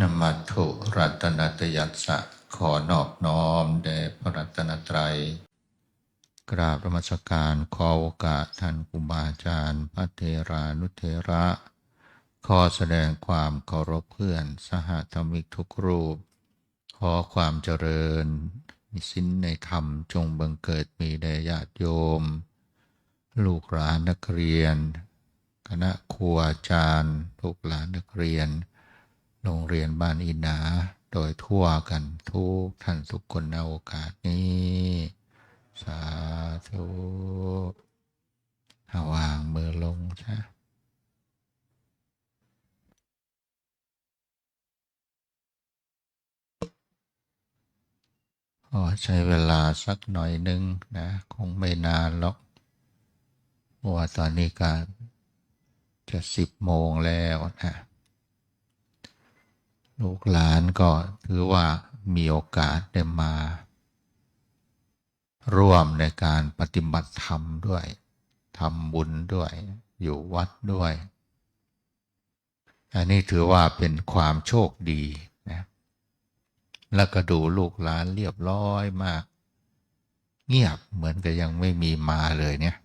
นมัตถุรัตนตยัสสะขอนอบน้อมแด่พระรัตนตรัย กราบรมสการขอโอกาสท่านครูบาอาจารย์ พระเทรานุเทระ ขอแสดงความเคารพเพื่อนสหธรรมิกทุกรูป ขอความเจริญมีสิ้นในธรรมจงบังเกิดมีแด่ญาติโยม ลูกหลานนักเรียน คณะครูอาจารย์ลูกหลานนักเรียน โรงเรียนบ้านอินาโดยทั่วกันทุกท่านทุกคนในโอกาสนี้ สาธุาวางมือลงใช่ขอใช้เวลาสักหน่อยหนึ่งนะ คงไม่นานหรอกเพราะว่าตอนนี้ก็จะสิบโมงแล้วนะ ลูกหลานก็ถือว่ามีโอกาสได้มา ร่วมในการปฏิบัติธรรมด้วยทำบุญด้วย อยู่วัดด้วย อันนี้ถือว่าเป็นความโชคดีนะแล้วก็ดูลูกหลานเรียบร้อยมาก เงียบเหมือนกับยังไม่มีมาเลยเนี่ย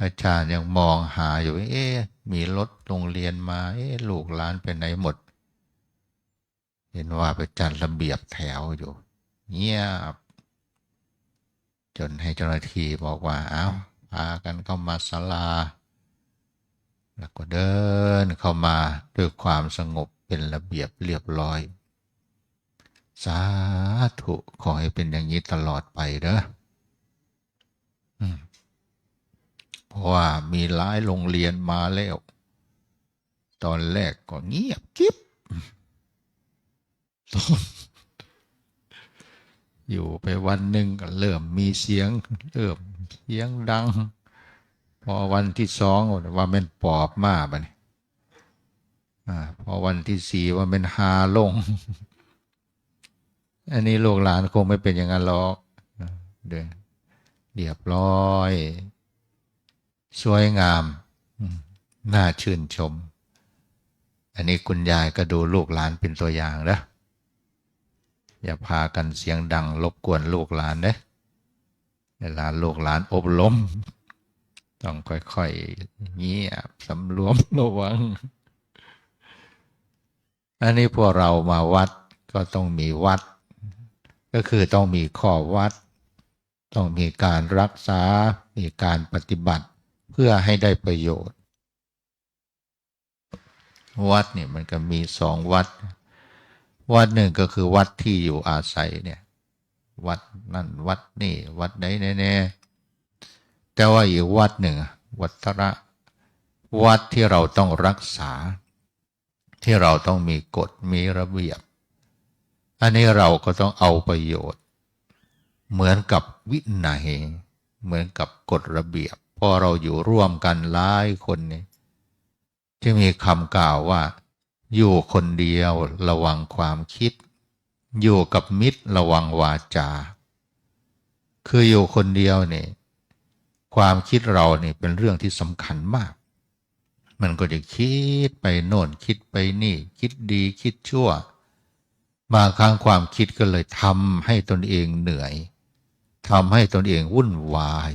อาจารย์ยังมองหาอยู่ เอ๊ะ มีรถโรงเรียนมา เอ๊ะ ลูกหลานไปไหนหมด เห็นว่าไปจัดระเบียบแถวอยู่ เงียบ จนให้เจ้าหน้าที่บอกว่า เอา้าพากันเข้ามาศาลา แล้วก็เดินเข้ามาด้วยความสงบเป็นระเบียบเรียบร้อย สาธุขอให้เป็นอย่างนี้ตลอดไปเด้อเพราะว่ามีหลายโรงเรียนมาแล้ว ตอนแรกก็เงียบกิ๊บ อยู่ไปวันหนึ่งก็เริ่มมีเสียง เริ่มเสียงดัง พอวันที่สองว่าเป็นปอบมาบะนี่อ่าพอวันที่สี่ว่าเป็นฮาลง อันนี้ลูกหลานคงไม่เป็นอย่างนั้นหรอกเดินเรียบร้อย สวยงาม น่าชื่นชม อันนี้คุณยายก็ดูลูกหลานเป็นตัวอย่างนะ อย่าพากันเสียงดังรบกวนลูกหลานเนะเวลาลูกหลานอบรมต้องค่อยๆเงียบสำรวมระวัง อันนี้พวกเรามาวัดก็ต้องมีวัด ก็คือต้องมีข้อวัด ต้องมีการรักษา มีการปฏิบัติเพื่อให้ได้ประโยชน์ วัดเนี่ยมันก็มีสองวัด วัดหนึ่งก็คือวัดที่อยู่อาศัยเนี่ย วัดนั่นวัดนี่ วัดไหนแน่ๆแต่ว่าอีกวัดหนึ่ง วัดทระ วัดที่เราต้องรักษา ที่เราต้องมีกฎมีระเบียบ อันนี้เราก็ต้องเอาประโยชน์ เหมือนกับวินัยเหมือนกับกฎระเบียบพอเราอยู่ร่วมกันหลายคนนี่ที่มีคำกล่าวว่า อยู่คนเดียวระวังความคิด อยู่กับมิตรระวังวาจา คืออยู่คนเดียวเนี่ยความคิดเราเนี่ยเป็นเรื่องที่สำคัญมาก มันก็จะคิดไปโน่นคิดไปนี่ คิดดีคิดชั่ว บางครั้งความคิดก็เลยทำให้ตนเองเหนื่อยทำให้ตนเองวุ่นวาย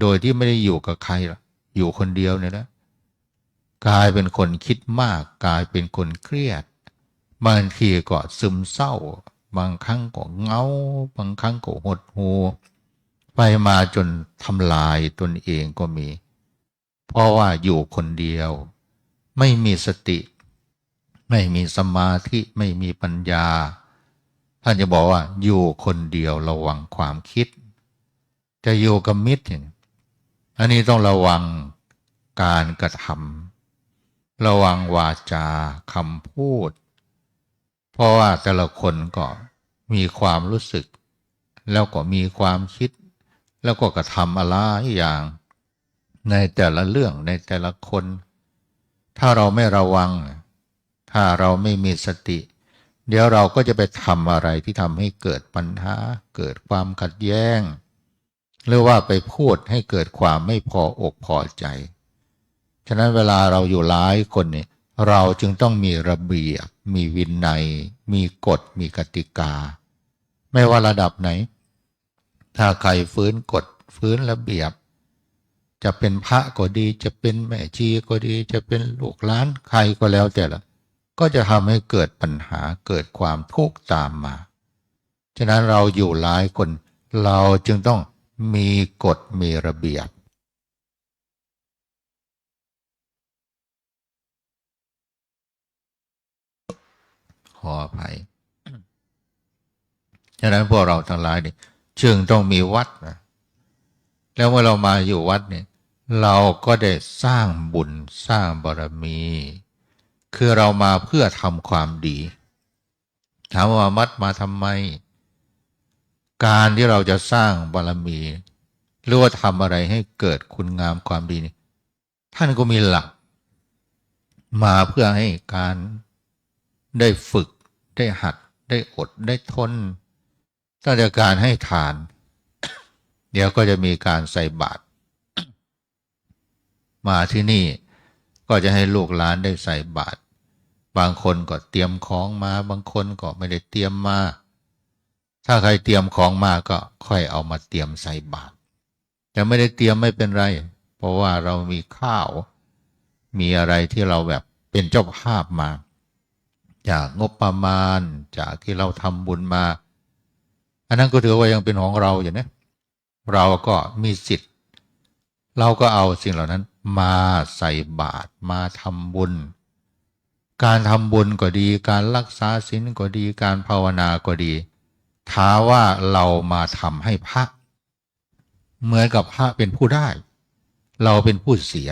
โดยที่ไม่ได้อยู่กับใครอกอยู่คนเดียวเนี่ยนะ กลายเป็นคนคิดมากกลายเป็นคนเครียด บางทีก็ซึมเศร้า บางครั้งก็เงา บางครั้งก็หดหูไปมาจนทำลายตนเองก็มี เพราะว่าอยู่คนเดียว ไม่มีสติ ไม่มีสมาธิไม่มีปัญญา ท่านจะบอกว่าอยู่คนเดียวระวังความคิด จะอยู่กับมิตรอันนี้ต้องระวังการกระทำ ระวังวาจาคำพูด เพราะว่าแต่ละคนก็มีความรู้สึก แล้วก็มีความคิด แล้วก็กระทำอะไรอย่าง ในแต่ละเรื่องในแต่ละคน ถ้าเราไม่ระวัง ถ้าเราไม่มีสติ เดี๋ยวเราก็จะไปทำอะไรที่ทำให้เกิดปัญหา เกิดความขัดแย้ง หรือว่าไปพูดให้เกิดความไม่พออกพอใจ ฉะนั้นเวลาเราอยู่หลายคนเนี่ยเราจึงต้องมีระเบียบ มีวินัย มีกฎ มีกติกา ไม่ว่าระดับไหน ถ้าใครฟื้นกฎ ฟื้นระเบียบ จะเป็นพระก็ดี จะเป็นแม่ชีก็ดี จะเป็นลูกหลานใครก็แล้วแต่ละก็จะทำให้เกิดปัญหาเกิดความทุกข์ตามมา ฉะนั้นเราอยู่หลายคน เราจึงต้องมีกฎมีระเบียบ ออภัย ฉะนั้นพวกเราทั้งหลายเนี่ยจึงต้องมีวัดนะแล้วเมื่อเรามาอยู่วัดเนี่ยเราก็ได้สร้างบุญสร้างบารมี คือเรามาเพื่อทำความดี ถามว่ามัดมาทำไม การที่เราจะสร้างบารมี หรือว่าทำอะไรให้เกิดคุณงามความดีนี่ท่านก็มีหลัก มาเพื่อให้การได้ฝึก ได้หัดได้อดได้ทนตั้งแต่การให้ทาน เดี๋ยวก็จะมีการใส่บาตรมาที่นี่ก็จะให้ลูกหลานได้ใส่บาตรบางคนก็เตรียมของมา บางคนก็ไม่ได้เตรียมมา ถ้าใครเตรียมของมาก็ค่อยเอามาเตรียมใส่บาตรจะไม่ได้เตรียมไม่เป็นไร เพราะว่าเรามีข้าว มีอะไรที่เราแบบเป็นเจ้าภาพมา จากงบประมาณจากที่เราทำบุญมา อันนั้นก็ถือว่ายังเป็นของเราอยู่นะเราก็มีสิทธิ์ เราก็เอาสิ่งเหล่านั้น มาใส่บาตรมาทำบุญ การทำบุญก็ดี การรักษาศีลก็ดี การภาวนาก็ดีท้าว่าเรามาทำให้พระ เหมือนกับพระเป็นผู้ได้ เราเป็นผู้เสีย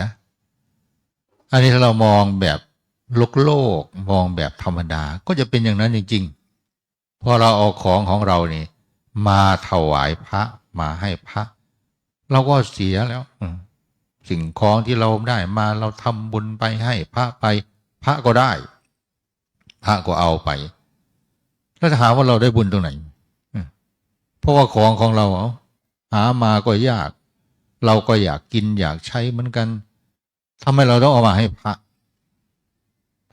อันนี้ถ้าเรามองแบบ โลกโลกมองแบบธรรมดาก็จะเป็นอย่างนั้นจริงๆ พอเราเอาของของเรานี่มาถวายพระมาให้พระ เราก็เสียแล้วสิ่งของที่เราได้มาเราทำบุญไปให้พระไปพระก็ได้ พระก็เอาไป แล้วถามว่าเราได้บุญตรงไหนเพราะว่าของของเราเอาหามาก็ยาก เราก็อยากกินอยากใช้เหมือนกันทำไมเราต้องเอามาให้พระ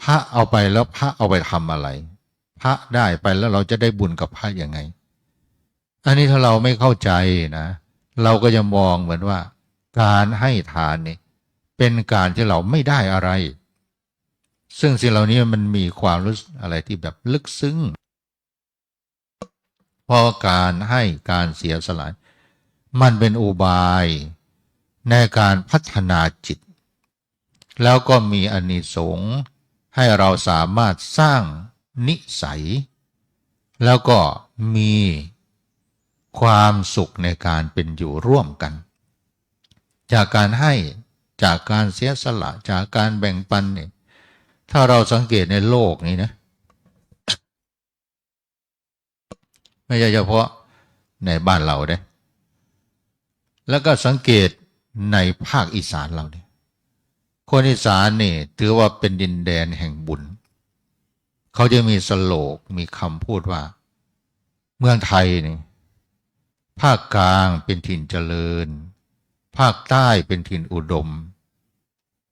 พระเอาไปแล้วพระเอาไปทำอะไร พระได้ไปแล้วเราจะได้บุญกับพระยังไง อันนี้ถ้าเราไม่เข้าใจนะ เราก็จะมองเหมือนว่า การให้ทานนี่เป็นการที่เราไม่ได้อะไร ซึ่งสิ่งเหล่านี้มันมีความรู้อะไรที่แบบลึกซึ้งเพราะการให้การเสียสละมันเป็นอุบายในการพัฒนาจิต แล้วก็มีอานิสงส์ ให้เราสามารถสร้างนิสัย แล้วก็มีความสุขในการเป็นอยู่ร่วมกัน จากการให้จากการเสียสละจากการแบ่งปันเนี่ยถ้าเราสังเกตในโลกนี้นะ ไม่ใช่เฉพาะในบ้านเราเด้แล้วก็สังเกตในภาคอีสานเราเนี่ย คนอีสานนี่ถือว่าเป็นดินแดนแห่งบุญ เขาจะมีสโลกมีคำพูดว่า เมืองไทยนี่ภาคกลางเป็นถิ่นเจริญ ภาคใต้เป็นถิ่นอุดม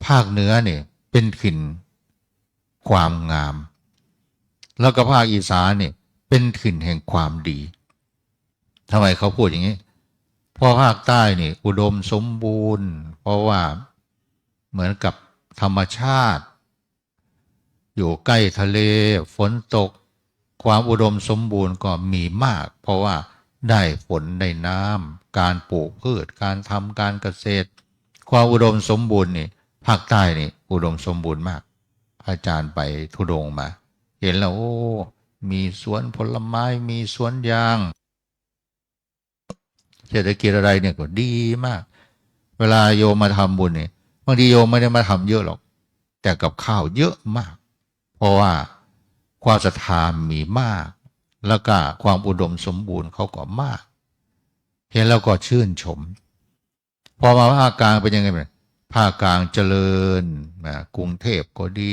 ภาคเหนือเนี่ยเป็นถิ่นความงาม แล้วก็ภาคอีสานเนี่ยเป็นถิ่นแห่งความดีทำไมเขาพูดอย่างนี้ เพราะภาคใต้นี่อุดมสมบูรณ์ เพราะว่า เหมือนกับธรรมชาติ อยู่ใกล้ทะเล ฝนตก ความอุดมสมบูรณ์ก็มีมาก เพราะว่าได้ฝนได้น้ำการปลูกพืช การทำการเกษตร ความอุดมสมบูรณ์นี่ภาคใต้นี่อุดมสมบูรณ์มาก อาจารย์ไปทุดงมา เห็นแล้วโอ้มีสวนผลไม้มีสวนยางเศรษฐกิจอะไรเนี่ยก็ดีมาก เวลาโยมมาทำบุญเนี่ยางทีโยมไม่ได้มาทำเยอะหรอก แต่กับข้าวเยอะมาก เพราะว่าความศรัทธามีมาก แล้วก็ความอุดมสมบูรณ์เขาก็มาก เห็นแล้วก็ชื่นชม พอมาภาคกลางเป็นยังไงบ้างภาคกลางเจริญนะกรุงเทพก็ดี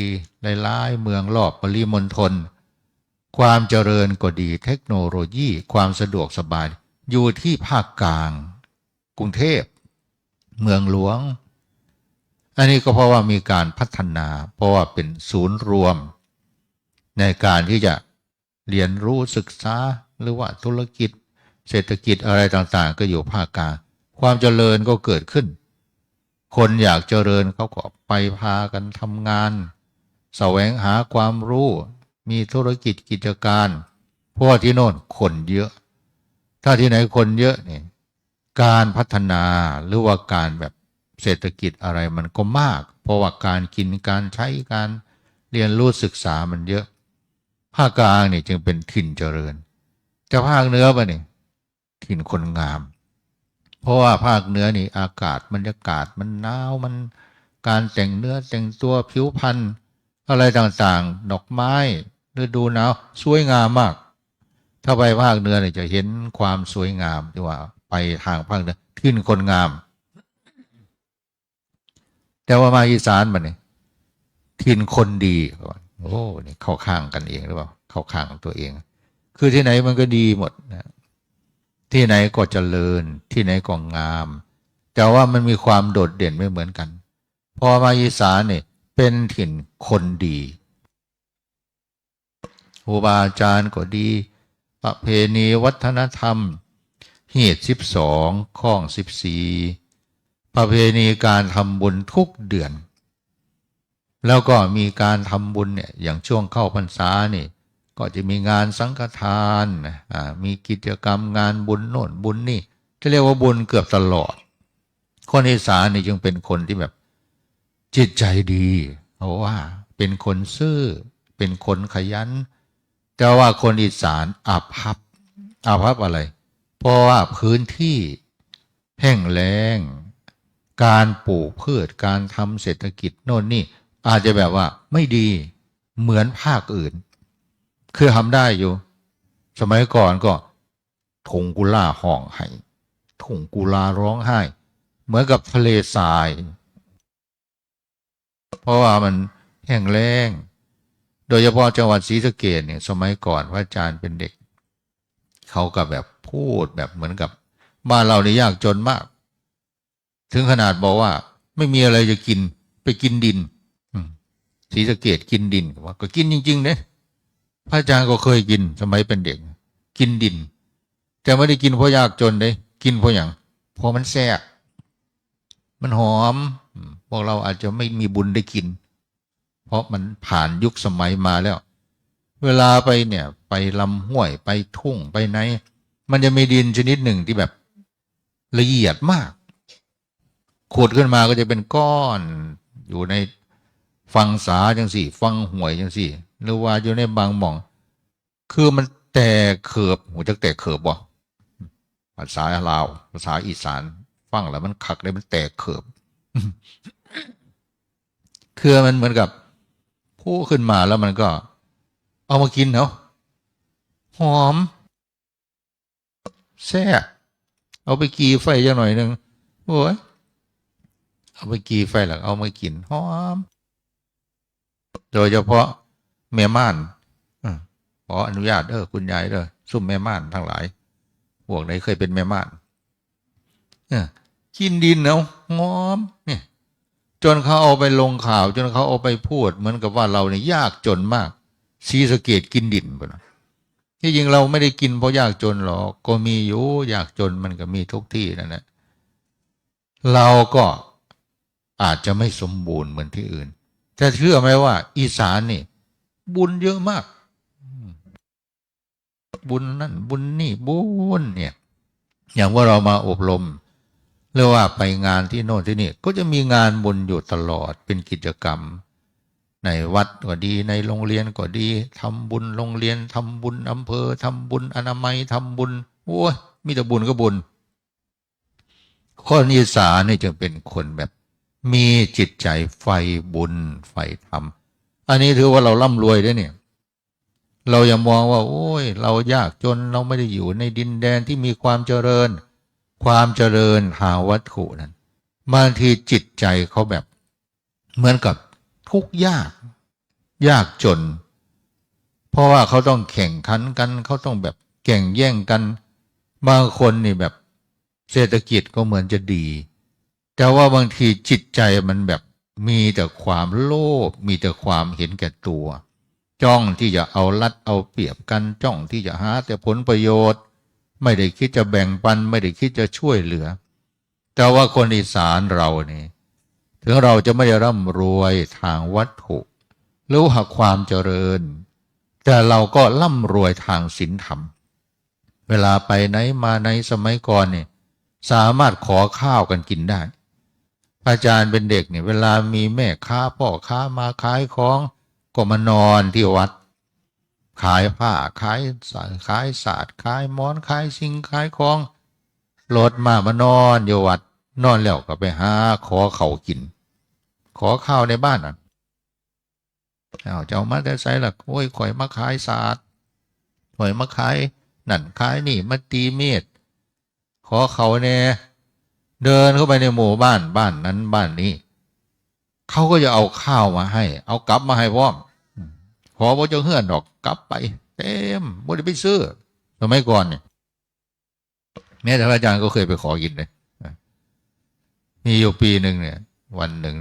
หลายๆเมืองรอบปริมณฑลความเจริญก็ดีเทคโนโลยีความสะดวกสบาย อยู่ที่ภาคกลาง กรุงเทพ เมืองหลวง อันนี้ก็เพราะว่ามีการพัฒนา เพราะว่าเป็นศูนย์รวม ในการที่จะเรียนรู้ศึกษาหรือว่าธุรกิจ เศรษฐกิจอะไรต่างๆ ก็อยู่ภาคกลางความเจริญก็เกิดขึ้น คนอยากเจริญเขาก็ไปพากันทำงานแสวงหาความรู้ มีธุรกิจกิจการ เพราะที่โน่นคนเยอะ ถ้าที่ไหนคนเยอะเนี่ยการพัฒนาหรือว่าการแบบ เศรษฐกิจอะไรมันก็มาก เพราะว่าการกินการใช้การเรียนรู้ศึกษามันเยอะ ภาคกลางนี่จึงเป็นถิ่นเจริญ แต่ภาคเหนือปะนี่ถิ่นคนงาม เพราะว่าภาคเหนือนี่อากาศบรรยากาศมันหนาวมันการแต่งเนื้อแต่งตัวผิวพรรณอะไรต่างๆ ดอกไม้ฤดูหนาวสวยงามมาก ถ้าไปภาคเหนือเนี่ยจะเห็นความสวยงามที่ว่า ไปทางภาคเหนือถิ่นคนงาม แต่ว่ามาอีสานมันเนี่ยถิ่นคนดีก่อนโอ้นี่เข้าข้างกันเองหรือเปล่าเข้าข้างตัวเอง คือที่ไหนมันก็ดีหมดนะที่ไหนก็เจริญ ที่ไหนก็งาม แต่ว่ามันมีความโดดเด่นไม่เหมือนกัน พอมาอีสานเนี่ยเป็นถิ่นคนดีครูบาอาจารย์ก็ดี ประเพณีวัฒนธรรม เหตุสิบสองข้องสิบสี่ ประเพณีการทำบุญทุกเดือน แล้วก็มีการทำบุญเนี่ยอย่างช่วงเข้าพรรษานี่ ก็จะมีงานสังฆทานมีกิจกรรมงานบุญโน่นบุญนี่จะเรียกว่าบุญเกือบตลอด คนอีสานนี่จึงเป็นคนที่แบบจิตใจดีเพราะว่าเป็นคนซื่อเป็นคนขยันแต่ว่าคนอีสานอาภัพอาภัพอะไร เพราะว่าพื้นที่แห้งแล้ง การปลูกพืชการทำเศรษฐกิจโน่นนี่ อาจจะแบบว่าไม่ดีเหมือนภาคอื่น คือทำได้อยู่ สมัยก่อนก็ทงกุล่าห้องไห้ทงกุลาร้องไห้ เหมือนกับทะเลทราย เพราะว่ามันแห้งแล้ง โดยเฉพาะจังหวัดศรีสะเกดเนี่ย สมัยก่อนพระอาจารย์เป็นเด็ก เขาก็แบบพูดแบบเหมือนกับ บ้านเราเนี่ยยากจนมาก ถึงขนาดบอกว่า ไม่มีอะไรจะกินไปกินดินศรีสะเกดกินดินว่าก็กินจริงๆเนี่ยพระอาจารย์ก็เคยกินสมัยเป็นเด็ก กินดิน แต่ไม่ได้กินเพราะยากจนเลยกินเพราะอย่างเพราะมันแซ่บมันหอมอืมพวกเราอาจจะไม่มีบุญได้กิน เพราะมันผ่านยุคสมัยมาแล้ว เวลาไปเนี่ย ไปลำห้วยไปทุ่งไปไหน มันจะมีดินชนิดหนึ่งที่แบบละเอียดมาก ขุดขึ้นมาก็จะเป็นก้อน อยู่ในฟังสาจังสี่ ฟังห่วยจังสี่ หรือว่าอยู่ในบางหม่อง คือมันแตกเขือบหูจักแตกเขือบบ่ภาษาลาว ภาษาอีสานฟังแล้วมันคักเลยมันแตกเขือบคือมันเหมือนกับพูขึ้นมาแล้วมันก็ เอามากินเนาะหอมแซ่บเอาไปกีไฟจังหน่อยหนึ่งโอ้ย เอาไปกีไฟหลังเอามากินหอม โดยเฉพาะแม่ม่านขออนุญาตเด้อคุณยายเด้อซุ่มแม่ม่านทั้งหลายพวกไหนเคยเป็นแม่ม่านเออกินดินเนาะหอมเนี่ยจนเขาเอาไปลงข่าว จนเขาเอาไปพูด เหมือนกับว่าเราเนี่ยยากจนมากซีสะเกตกินดินไปนะที่จริงเราไม่ได้กินเพราะยากจนหรอกก็มีอยู่ยากจนมันก็มีทุกที่นั่นแหละเราก็ อาจจะไม่สมบูรณ์เหมือนที่อื่น แต่เชื่อไหมว่า อีสานนี่ บุญเยอะมาก บุญนั่นบุญนี่บุญเนี่ย อย่างว่าเรามาอบรมหรือว่าไปงานที่โน่นที่นี่ ก็จะมีงานบุญอยู่ตลอดเป็นกิจกรรม ในวัดก็ดีในโรงเรียนก็ดีทำบุญโรงเรียนทำบุญอำเภอทำบุญอนามัยทำบุญโอ้ยมีแต่บุญก็บุญคนอีสานนี่จึงเป็นคนแบบ มีจิตใจไฟบุญไฟธรรม อันนี้ถือว่าเราร่ำรวยได้เนี่ย เราอย่ามองว่า โอ้ย เรายากจนเราไม่ได้อยู่ในดินแดนที่มีความเจริญ ความเจริญหาวัตถุนั้นบางทีจิตใจเขาแบบ เหมือนกับทุกยาก ยากจน เพราะว่าเขาต้องแข่งขันกันเขาต้องแบบแข่งแย่งกัน บางคนนี่แบบเศรษฐกิจก็เหมือนจะดี แต่ว่าบางทีจิตใจมันแบบมีแต่ความโลภมีแต่ความเห็นแก่ตัว จ้องที่จะเอารัดเอาเปรียบกันจ้องที่จะหาแต่ผลประโยชน์ ไม่ได้คิดจะแบ่งปัน ไม่ได้คิดจะช่วยเหลือ แต่ว่าคนอีสานเรานี่ถึงเราจะไม่ได้ร่ำรวยทางวัตถุหรือว่าความเจริญ แต่เราก็ร่ำรวยทางศีลธรรม เวลาไปไหนมาไหนสมัยก่อนเนี่ยสามารถขอข้าวกันกินได้ อาจารย์เป็นเด็กเนี่ยเวลามีแม่ค้าพ่อค้ามาขายของก็มานอนที่วัด ขายผ้าขายสาขายศาสตร์ขายหมอนขายสิ่งขายของรถมามานอนอยู่วัด นอนแล้วก็ไปหาขอเขากิน ขอข้าวในบ้านน่ะเอาเจ้ามาแต่ไสล่ะโอ้ยข่อยมาขายศาสตร์ข่อยมาขายนั่นขายนี่มาตีเมตรขอเขาแน่ เดินเข้าไปในหมู่บ้านบ้านนั้นบ้านนี้ เขาก็จะเอาข้าวมาให้ เอากลับมาให้พร้อมขอบ่เจ้าเฮือนดอกกลับไป เต็มบ่ได้ไปซื้อสมัยก่อนเนี่ยแม้แต่พระอาจารย์ก็เคยไปขอกินเลยมีอยู่ปีหนึ่งเนี่ย วันหนึ่ง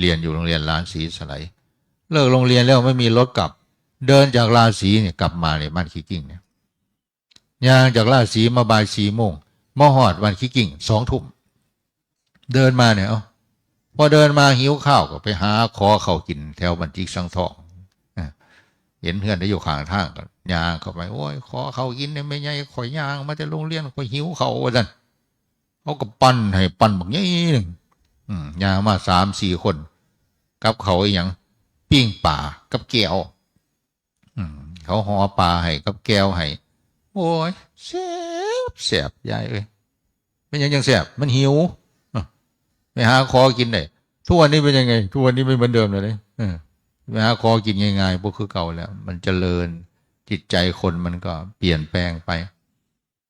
เรียนอยู่โรงเรียนลานศรีสไลด์เลิกโรงเรียนแล้วไม่มีรถกลับ เดินจากลานศรีเนี่ยกลับมาในบ้านขี้กิ่งเนี่ยย่างจากลานศรีมาบ่ายสี่โมง มาหอดวันขี้กิ่งสองทุ่มเดินมาเนี่ยเอาพอเดินมาหิวข้าวก็ไปหาขอเขากินแถวบันทิกสังทองเห็นเพื่อนได้อยู่ข้างทางก็ยางเข้าไปโอ้ยขอเขากินเนี่ยไม่ใหญ่ข่อยยางมาจะโรงเรียนข่อยหิวเขาว่าจันเขาก็ปั้นให้ปั้นบักใหญ่หนึ่งยางมาสามสี่คน กับเขาอีหยังปิ้งป่ากับแก้วอืมเขาห่อปลาให้กับแก้วให้โอ้ยแสบ แสบยายเอ้ยเป็นยังยังแสบมันหิวอะไปหาคอกินได้ทุกวันนี้เป็นยังไง ทุกวันนี้ไม่เหมือนเดิมเลยเออไปหาคอกินง่ายๆพวกคือเก่าแล้ว มันเจริญจิตใจคนมันก็เปลี่ยนแปลงไป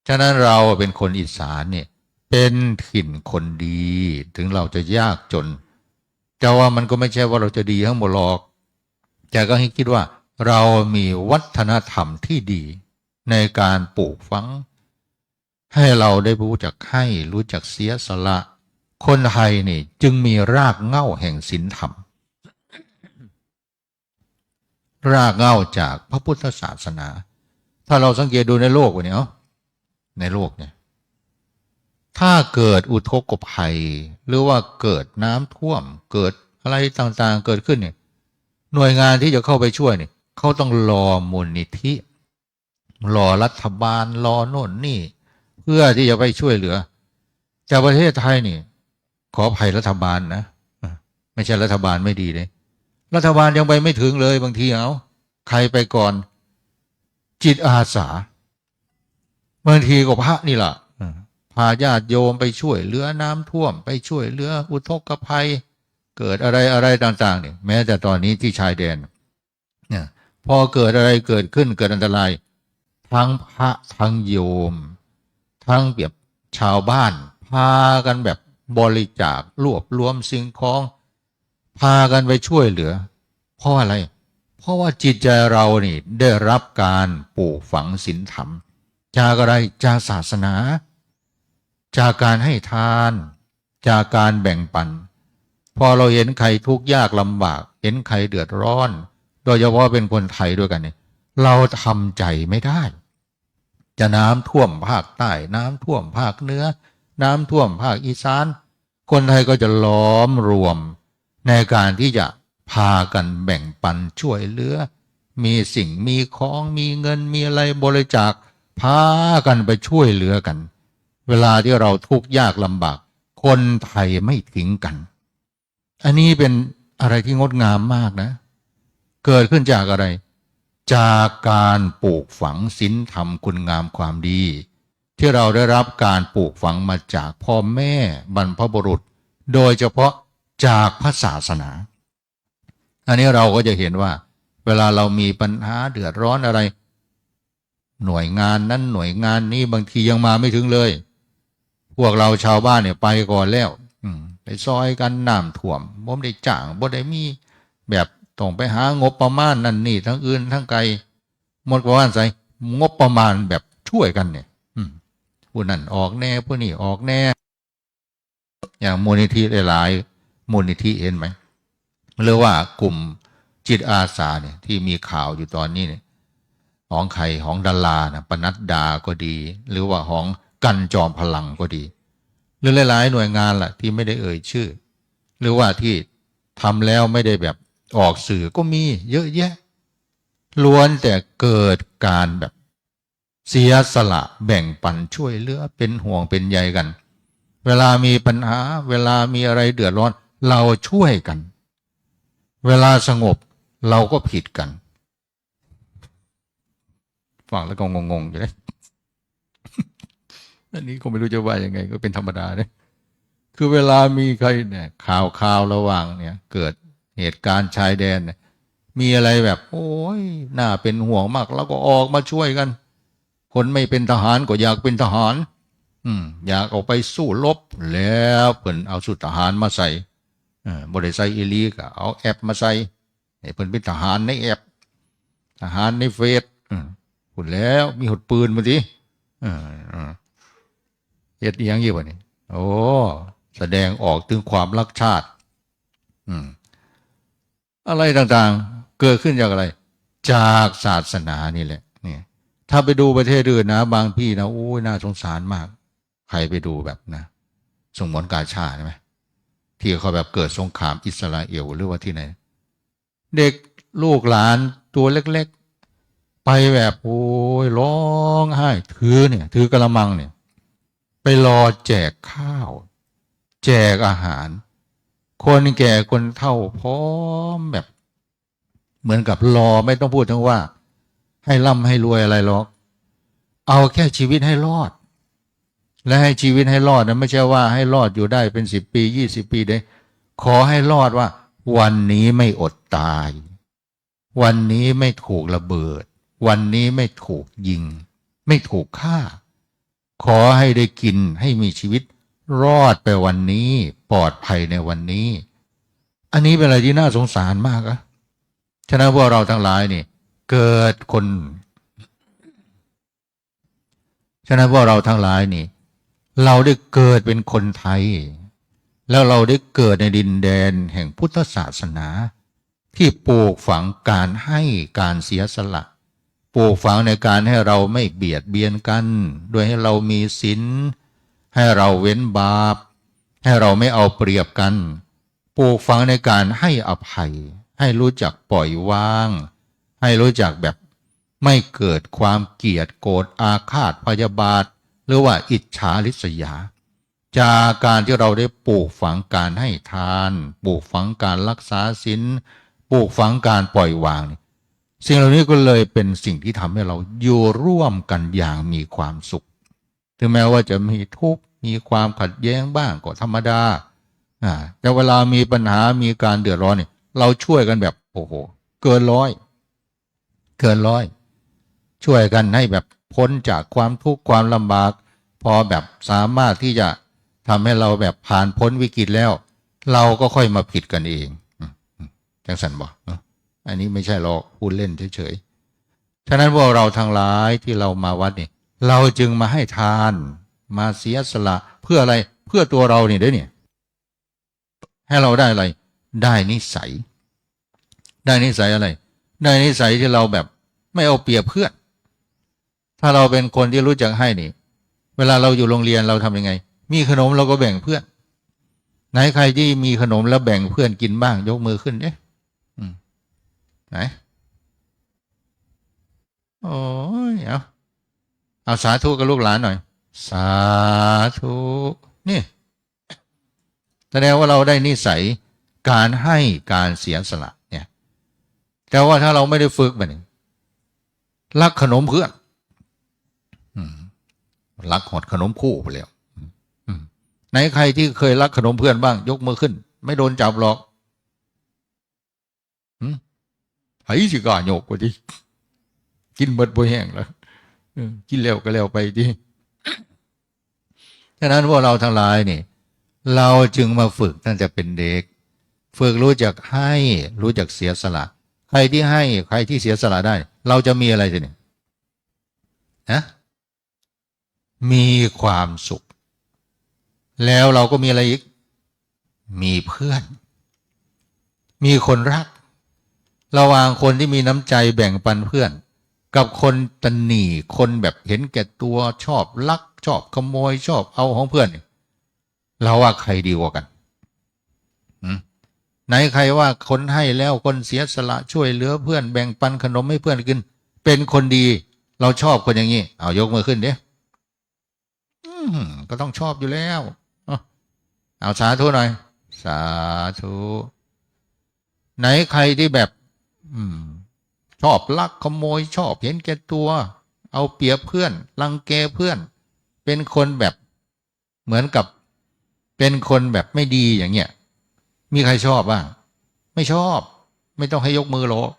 ฉะนั้นเราเป็นคนอีสานเนี่ย เป็นถิ่นคนดี ถึงเราจะยากจนแต่ว่ามันก็ไม่ใช่ว่าเราจะดีทั้งหมดหรอกแต่ก็ให้คิดว่าเรามีวัฒนธรรมที่ดีในการปลูกฝัง ให้เราได้รู้จักให้รู้จักเสียสละ คนไทยนี่จึงมีรากเหง้าแห่งศีลธรรม รากเหง้าจากพระพุทธศาสนา ถ้าเราสังเกตดูในโลกวันนี้เอ้าในโลกเนี่ยถ้าเกิดอุทกภัย หรือว่าเกิดน้ำท่วม เกิดอะไรต่างๆเกิดขึ้นเนี่ยหน่วยงานที่จะเข้าไปช่วยเนี่ยเขาต้องรอมูลนิธิรอรัฐบาลรอโน่นนี่ เพื่อที่จะไปช่วยเหลือ จากประเทศไทยนี่ ขอภัยรัฐบาลนะไม่ใช่รัฐบาลไม่ดีเลย รัฐบาลยังไปไม่ถึงเลยบางทีเอาใครไปก่อน จิตอาสาบางทีก็พระนี่แหละพาญาติโยมไปช่วยเหลือน้ำท่วม ไปช่วยเหลืออุทกภัย เกิดอะไรอะไรต่างๆเนี่ยแม้แต่ตอนนี้ที่ชายแดนเนี่ยพอเกิดอะไรเกิดขึ้นเกิดอันตราย ทั้งพระทั้งโยม ทั้งแบบชาวบ้าน พากันแบบบริจาครวบรวมสิ่งของ พากันไปช่วยเหลือ เพราะอะไร เพราะว่าจิตใจเรานี่ได้รับการปลูกฝังศีลธรรม จากอะไรจากศาสนา จากการให้ทาน จากการแบ่งปัน พอเราเห็นใครทุกข์ยากลำบาก เห็นใครเดือดร้อน โดยเฉพาะเป็นคนไทยด้วยกันเนี่ยเราทำใจไม่ได้ จะน้ำท่วมภาคใต้ น้ำท่วมภาคเหนือ น้ำท่วมภาคอีสาน คนไทยก็จะล้อมรวม ในการที่จะพากันแบ่งปันช่วยเหลือ มีสิ่งมีของมีเงินมีอะไรบริจาค พากันไปช่วยเหลือกัน เวลาที่เราทุกข์ยากลำบาก คนไทยไม่ทิ้งกัน อันนี้เป็นอะไรที่งดงามมากนะ เกิดขึ้นจากอะไร จากการปลูกฝังศีลธรรมคุณงามความดี ที่เราได้รับการปลูกฝังมาจากพ่อแม่บรรพบุรุษ โดยเฉพาะจากพระศาสนา อันนี้เราก็จะเห็นว่า เวลาเรามีปัญหาเดือดร้อนอะไร หน่วยงานนั้นหน่วยงานนี้บางทียังมาไม่ถึงเลย พวกเราชาวบ้านเนี่ยไปก่อนแล้วไปซอยกันน้ำท่วมบ่ได้จ้างบ่ได้มีแบบ ต้องไปหางบประมาณนั่นนี่ทั้งอื่นทั้งไกลหมดประมาณใส่งบประมาณแบบช่วยกันเนี่ยผู้นั่นออกแน่ผู้นี่ออกแน่ อย่างมูลนิธิหลายๆมูลนิธิเห็นไหมหรือว่ากลุ่มจิตอาสาเนี่ยที่มีข่าวอยู่ตอนนี้เนี่ยของใครของดารานะปนัดดาก็ดี หรือว่าของกันจอมพลังก็ดี หรือหลาย ๆ หน่วยงานล่ะ ที่ไม่ได้เอ่ยชื่อ หรือว่าที่ทำแล้วไม่ได้แบบ ออกสื่อก็มีเยอะแยะ ล้วนแต่เกิดการแบบเสียสละแบ่งปันช่วยเหลือเป็นห่วงเป็นใยกัน เวลามีปัญหา เวลามีอะไรเดือดร้อน เราช่วยกัน เวลาสงบเราก็ผิดกันฟังแล้วก็งงๆอยู่เลยอันนี้ก็ไม่รู้จะว่ายังไง ก็เป็นธรรมดาเนี่ยคือเวลามีใครเนี่ยข่าวข่าวระหว่างเนี่ย เกิด เหตุการณ์ชายแดนเนี่ยมีอะไรแบบ โอ้ยน่าเป็นห่วงมาก แล้วก็ออกมาช่วยกัน คนไม่เป็นทหารก็อยากเป็นทหาร อืม อยากออกไปสู้รบแล้วเพิ่นเอาสุดทหารมาใส่เออบริใส่อีลีก็เอาแอปมาใส่เพิ่นเป็นทหารในแอปทหารในเฟซอืมพูดแล้วมีหดปืนมาสิเออเออเฮ็ดอีหยังอยู่วะนี่โอ้ แสดงออกถึงความรักชาติ อืม อะไรต่างๆ เกิดขึ้นจากอะไร จากศาสนานี่แหละเนี่ยถ้าไปดูประเทศอื่นนะ บางพี่นะโอ้ยน่าสงสารมาก ใครไปดูแบบนะสงวนกาชาใช่ไหมที่เขาแบบเกิดสงครามอิสราเอลหรือว่าที่ไหน เด็กลูกหลานตัวเล็กๆ ไปแบบโอ้ยร้องไห้ถือเนี่ย ถือกระมังเนี่ย ไปรอแจกข้าว แจกอาหาร คนแก่คนเฒ่าพร้อมแบบ เหมือนกับรอไม่ต้องพูดทั้งว่า ให้ร่ำให้รวยอะไรหรอก เอาแค่ชีวิตให้รอด และให้ชีวิตให้รอดนะไม่ใช่ว่าให้รอดอยู่ได้เป็นสิบปียี่สิบปีได้ขอให้รอดว่า วันนี้ไม่อดตาย วันนี้ไม่ถูกระเบิด วันนี้ไม่ถูกยิง ไม่ถูกฆ่า ขอให้ได้กินให้มีชีวิต รอดไปวันนี้ ปลอดภัยในวันนี้ อันนี้เป็นอะไรที่น่าสงสารมากอะฉะนั้นพวกเราทั้งหลายนี่ เกิดคน ฉะนั้นพวกเราทั้งหลายนี่ เราได้เกิดเป็นคนไทย แล้วเราได้เกิดในดินแดนแห่งพุทธศาสนา ที่ปลูกฝังการให้การเสียสละปลูกฝังในการให้เราไม่เบียดเบียนกัน โดยให้เรามีศีล ให้เราเว้นบาป ให้เราไม่เอาเปรียบกัน ปลูกฝังในการให้อภัย ให้รู้จักปล่อยวาง ให้รู้จักแบบไม่เกิดความเกลียดโกรธอาฆาตพยาบาท หรือว่าอิจฉาริษยา จากการที่เราได้ปลูกฝังการให้ทาน ปลูกฝังการรักษาศีลปลูกฝังการปล่อยวาง สิ่งเหล่านี้ก็เลยเป็นสิ่งที่ทำให้เราอยู่ร่วมกันอย่างมีความสุข ถึงแม้ว่าจะมีทุกข์มีความขัดแย้งบ้างก็ธรรมดาอ่าแต่เวลามีปัญหามีการเดือดร้อนเนี่ยเราช่วยกันแบบโอ้โหเกินร้อย เกินร้อย ช่วยกันให้แบบพ้นจากความทุกข์ความลำบาก พอแบบสามารถที่จะทำให้เราแบบผ่านพ้นวิกฤตแล้ว เราก็ค่อยมาผิดกันเองจังสันบอกเนอะอันนี้ไม่ใช่หรอกพูดเล่นเฉยๆฉะนั้นพวกเราทั้งหลายที่เรามาวัดเนี่ย เราจึงมาให้ทานมาเสียสละเพื่ออะไรเพื่อตัวเราเนี่ยด้วยเนี่ย ให้เราได้อะไร ได้นิสัย ได้นิสัยอะไร ได้นิสัยที่เราแบบไม่เอาเปรียบเพื่อน ถ้าเราเป็นคนที่รู้จักให้นี่ เวลาเราอยู่โรงเรียนเราทำยังไง มีขนมเราก็แบ่งเพื่อนไหนใครที่มีขนมแล้วแบ่งเพื่อนกินบ้าง ยกมือขึ้นเอ๊ะอืมไหนโอ้ยเอา เอาสาธุกับลูกหลานหน่อย สาธุนี่แสดงว่าเราได้นิสัยการให้การเสียสละเนี่ย แต่ว่าถ้าเราไม่ได้ฝึกมันรักขนมเพื่อนรักหดขนมคู่ไปแล้วอืมไหนใครที่เคยรักขนมเพื่อนบ้าง ยกมือขึ้น ไม่โดนจับหรอกไอ้สิกาโยกกว่าที่กินเบิดบ่แห้งแล้ว กินแล้วก็แล้วไปดิฉะนั้นพวกเราทั้งหลายนี่ เราจึงมาฝึกตั้งแต่เป็นเด็ก ฝึกรู้จักให้รู้จักเสียสละ ใครที่ให้ใครที่เสียสละได้ เราจะมีอะไรจะเนี่ยนะมีความสุข แล้วเราก็มีอะไรอีก มีเพื่อน มีคนรัก ระหว่างคนที่มีน้ำใจแบ่งปันเพื่อน กับคนตันหนี คนแบบเห็นแก่ตัวชอบลัก ชอบขโมยชอบเอาของเพื่อน เราว่าใครดีกว่ากันไหนใครว่าคนให้แล้วคนเสียสละช่วยเหลือเพื่อนแบ่งปันขนมให้เพื่อนกิน เป็นคนดี เราชอบคนอย่างนี้เอายกมือขึ้นเด้ก็ต้องชอบอยู่แล้วเอาเอาสาธุหน่อย สาธุ ไหนใครที่แบบ อืม ชอบลักขโมยชอบเห็นแก่ตัว เอาเปรียบเพื่อนรังแกเพื่อน เป็นคนแบบเหมือนกับเป็นคนแบบไม่ดีอย่างเงี้ยมีใครชอบบ้างไม่ชอบ ไม่ต้องให้ยกมือหรอก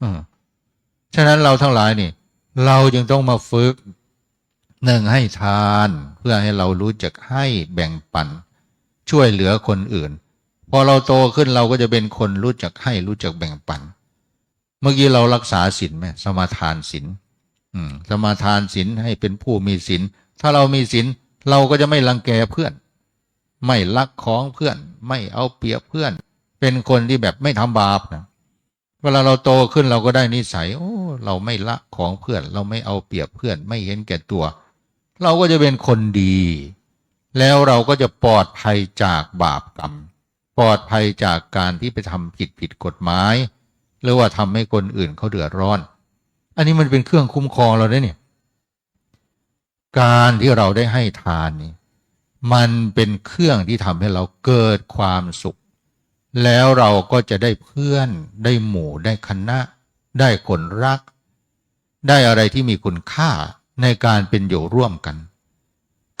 อืมฉะนั้นเราทั้งหลายนี่ เราจึงต้องมาฝึกหนึ่งให้ทาน เพื่อให้เรารู้จักให้แบ่งปัน ช่วยเหลือคนอื่น พอเราโตขึ้นเราก็จะเป็นคนรู้จักให้รู้จักแบ่งปัน เมื่อกี้เรารักษาศีลไหมสมาทานศีลสมาทานศีลให้เป็นผู้มีศีลถ้าเรามีศีลเราก็จะไม่รังแกเพื่อน ไม่ลักของเพื่อน ไม่เอาเปรียบเพื่อน เป็นคนที่แบบไม่ทำบาปนะเวลาเราโตขึ้นเราก็ได้นิสัย โอ้ เราไม่ละของเพื่อน เราไม่เอาเปรียบเพื่อน ไม่เห็นแก่ตัว เราก็จะเป็นคนดี แล้วเราก็จะปลอดภัยจากบาปกรรม ปลอดภัยจากการที่ไปทำผิดผิดกฎหมาย หรือว่าทำให้คนอื่นเขาเดือดร้อน อันนี้มันเป็นเครื่องคุ้มครองเราได้เนี่ย การที่เราได้ให้ทานนี่มันเป็นเครื่องที่ทำให้เราเกิดความสุข แล้วเราก็จะได้เพื่อนได้หมู่ได้คณะ ได้คนรัก ได้อะไรที่มีคุณค่าในการเป็นอยู่ร่วมกัน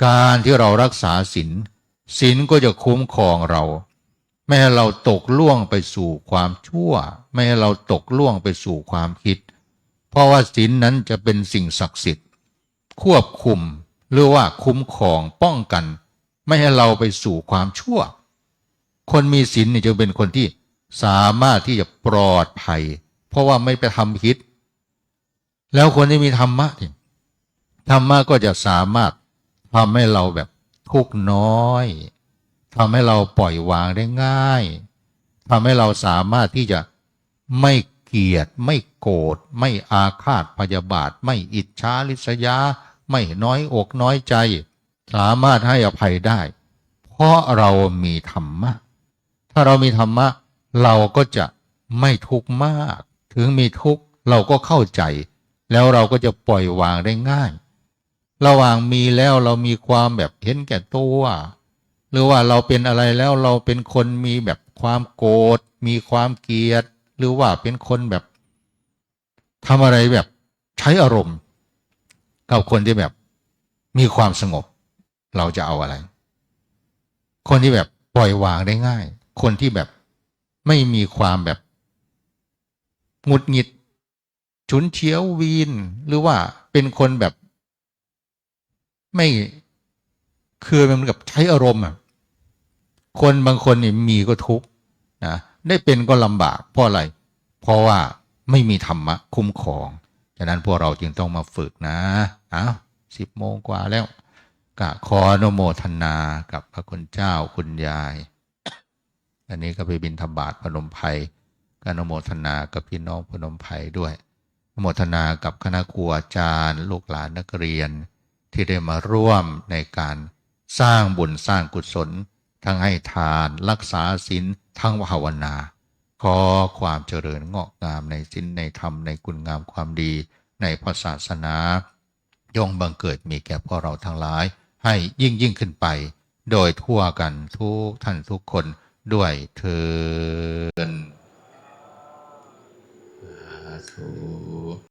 การที่เรารักษาศีลศีลก็จะคุ้มครองเรา ไม่ให้เราตกล่วงไปสู่ความชั่ว ไม่ให้เราตกล่วงไปสู่ความคิด เพราะว่าศีลนั้นจะเป็นสิ่งศักดิ์สิทธิ์ ควบคุมหรือว่าคุ้มครองป้องกัน ไม่ให้เราไปสู่ความชั่ว คนมีศีลเนี่ยจะเป็นคนที่สามารถที่จะปลอดภัย เพราะว่าไม่ไปทำผิด แล้วคนที่มีธรรมะเนี่ยธรรมะก็จะสามารถทำให้เราแบบทุกน้อย ทำให้เราปล่อยวางได้ง่ายทำให้เราสามารถที่จะไม่เกลียด ไม่โกรธไม่อาฆาตพยาบาท ไม่อิจฉาริษยา ไม่น้อยอกน้อยใจ สามารถให้อภัยได้ เพราะเรามีธรรมะ ถ้าเรามีธรรมะ เราก็จะไม่ทุกข์มาก ถึงมีทุกข์เราก็เข้าใจ แล้วเราก็จะปล่อยวางได้ง่าย ระหว่างมีแล้วเรามีความแบบเห็นแก่ตัว หรือว่าเราเป็นอะไรแล้วเราเป็นคนมีแบบความโกรธมีความเกลียด หรือว่าเป็นคนแบบทำอะไรแบบใช้อารมณ์ กับคนที่แบบมีความสงบ เราจะเอาอะไร คนที่แบบปล่อยวางได้ง่าย คนที่แบบไม่มีความแบบหงุดหงิด ฉุนเฉียววีน หรือว่าเป็นคนแบบ ไม่คือมันเหมือนกับใช้อารมณ์อะ คนบางคนนี่มีก็ทุกข์นะได้เป็นก็ลำบากเพราะอะไร เพราะว่าไม่มีธรรมะคุ้มครองฉะนั้นพวกเราจึงต้องมาฝึกนะอ้าวสิบโมงกว่าแล้วกะขออนโมทนากับพระคุณเจ้าคุณยาย อันนี้ก็ไปบินธบาตพนมไพรก็อนุโมทนากับพี่น้องพนมไพรด้วยอนุโมทนากับคณะครูอาจารย์ ลูกหลานนักเรียนที่ได้มาร่วมในการสร้างบุญสร้างกุศล ทั้งให้ทานรักษาศีลทั้งภาวนา ขอความเจริญงอกงามในศีลในธรรมในคุณงามความดีในพระศาสนา ย่องบังเกิดมีแก่พวกเราทั้งหลาย ให้ยิ่งยิ่งขึ้นไป โดยทั่วกันทุกท่านทุกคนด้วยเธอสาธุ